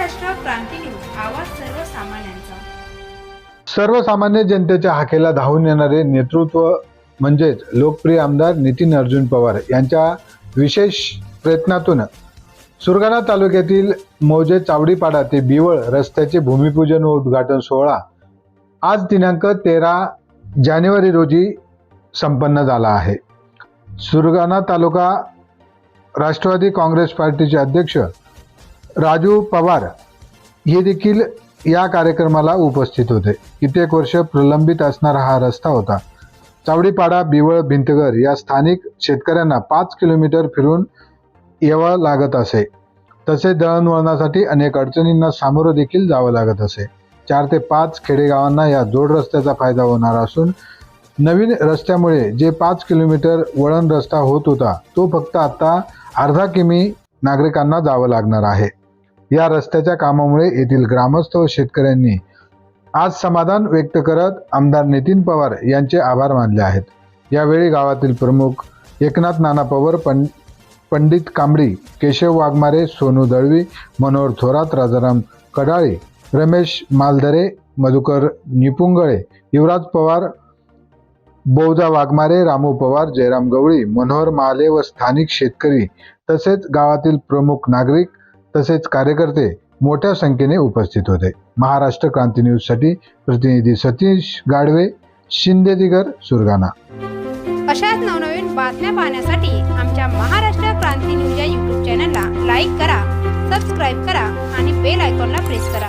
आवाज सर्वसामान्यांचा. सर्वसामान्य जनतेच्या हाकेला धावून येणारे नेतृत्व म्हणजेच लोकप्रिय आमदार नितीन अर्जुन पवार यांच्या विशेष प्रयत्नातून सुरगाणा तालुक्यातील मौजे चावडीपाडा ते बिवळ रस्त्याचे भूमिपूजन व उद्घाटन सोहळा आज दिनांक तेरा जानेवारी रोजी संपन्न झाला आहे. सुरगाणा तालुका राष्ट्रवादी काँग्रेस पार्टीचे अध्यक्ष राजू पवार हे देखील या कार्यक्रमाला उपस्थित होते. कित्येक वर्ष प्रलंबित असणारा हा रस्ता होता. चावडीपाडा बिवळ भिंतगर या स्थानिक शेतकऱ्यांना पाच किलोमीटर फिरून यावं लागत असे. तसेच दळणवळणासाठी अनेक अडचणींना सामोरं देखील जावं लागत असे. चार ते पाच खेडेगावांना या जोड रस्त्याचा फायदा होणार असून नवीन रस्त्यामुळे जे पाच किलोमीटर वळण रस्ता होत होता तो फक्त आता अर्धा किमी नागरिकांना जावं लागणार आहे. या रस्त्याच्या कामामुळे येथील ग्रामस्थ व शेतकऱ्यांनी आज समाधान व्यक्त करत आमदार नितीन पवार यांचे आभार मानले आहेत. यावेळी गावातील प्रमुख एकनाथ नाना पवार पं पंडित कांबडी केशव वाघमारे सोनू दळवी मनोहर थोरात राजाराम कडाळे रमेश मालधरे मधुकर निपुंगळे युवराज पवार बौजा वाघमारे रामू पवार जयराम गवळी मनोहर माले व स्थानिक शेतकरी तसेच गावातील प्रमुख नागरिक तसेच कार्यकर्ते मोठ्या संख्येने उपस्थित होते. महाराष्ट्र क्रांती न्यूजसाठी प्रतिनिधी सतीश गाडवे शिंदेदिगर सुरगाणा. अशाच नवनवीन बातम्या पाहण्यासाठी आमच्या महाराष्ट्र क्रांती न्यूज या यूट्यूब चॅनलला लाईक करा सबस्क्राईब करा आणि बेल आयकॉनला प्रेस करा.